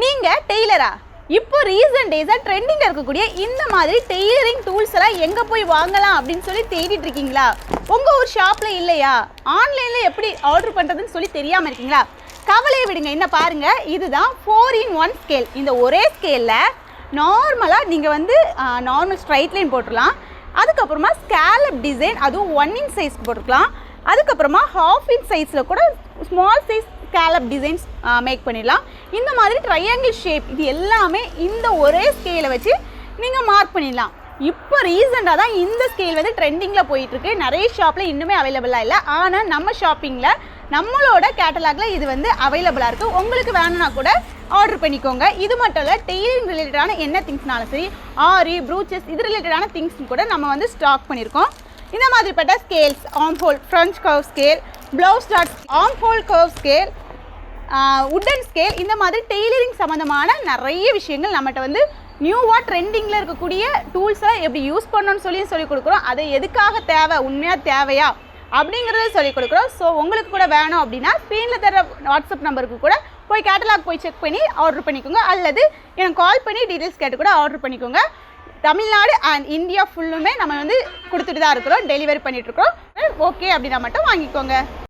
நீங்கள் டெய்லரா? இப்போ ரீசன்ட் டேஸாக ட்ரெண்டிங்கில் இருக்கக்கூடிய இந்த மாதிரி டெய்லரிங் டூல்ஸ் எல்லாம் எங்கே போய் வாங்கலாம் அப்படின்னு சொல்லி தேடிட்டு இருக்கீங்களா? உங்கள் ஒரு ஷாப்பில் இல்லையா? ஆன்லைனில் எப்படி ஆர்டர் பண்ணுறதுன்னு சொல்லி தெரியாமல் இருக்கீங்களா? கவலையை விடுங்க. என்ன பாருங்க. இதுதான் ஃபோர் இன் ஒன் ஸ்கேல் இந்த ஒரே ஸ்கேலில் நார்மலாக நீங்கள் வந்து நார்மல் ஸ்ட்ரைட் லைன் போட்டுடலாம். அதுக்கப்புறமா ஸ்கேலப் டிசைன் அதுவும் ஒன் இன் சைஸ் போட்டுக்கலாம். அதுக்கப்புறமா ஹாஃப் இன் சைஸில் கூட small size scallop designs make பண்ணிடலாம். இந்த மாதிரி ட்ரையாங்கிள் ஷேப் இது எல்லாமே இந்த ஒரே ஸ்கேலை வச்சு நீங்கள் மார்க் பண்ணிடலாம். இப்போ ரீசெண்டாக தான் இந்த ஸ்கேல் வந்து ட்ரெண்டிங்கில் போயிட்டுருக்கு. நிறைய ஷாப்பில் இன்னுமே அவைலபிளாக இல்லை. ஆனால் நம்ம ஷாப்பிங்கில் நம்மளோட கேட்டலாகில் இது வந்து அவைலபிளாக இருக்குது உங்களுக்கு வேணும்னா கூட ஆர்டர் பண்ணிக்கோங்க. இது மட்டும் இல்லை டெய்லரிங் ரிலேட்டடான என்ன திங்ஸ்னாலும் சரி ஆரி ப்ரூச்சஸ் இது ரிலேட்டடான திங்ஸ் கூட நம்ம வந்து ஸ்டாக் பண்ணியிருக்கோம் இந்த மாதிரிப்பட்ட scales armhole French curve scale blouse dot armhole curve scale wooden scale இந்த மாதிரி டெய்லரிங் சம்மந்தமான நிறைய விஷயங்கள் நம்மகிட்ட வந்து நியூவாக ட்ரெண்டிங்கில் இருக்கக்கூடிய டூல்ஸை எப்படி யூஸ் பண்ணணும்னு சொல்லி சொல்லி கொடுக்குறோம். அது எதுக்காக தேவை? உண்மையாக தேவையா? அப்படிங்கிறத சொல்லி கொடுக்குறோம். ஸோ உங்களுக்கு கூட வேணும் அப்படின்னா ஸ்க்ரீனில் தர வாட்ஸ்அப் நம்பருக்கு கூட போய் கேட்டலாக் போய் செக் பண்ணி ஆர்டர் பண்ணிக்கோங்க. அல்லது எனக்கு கால் பண்ணி டீட்டெயில்ஸ் கேட்டு கூட ஆர்டர் பண்ணிக்கோங்க. தமிழ்நாடு அண்ட் இந்தியா ஃபுல்லுமே நம்ம வந்து கொடுத்துட்டு தான் இருக்கிறோம். டெலிவரி பண்ணிட்டு ஓகே அப்படின்னா மட்டும் வாங்கிக்கோங்க.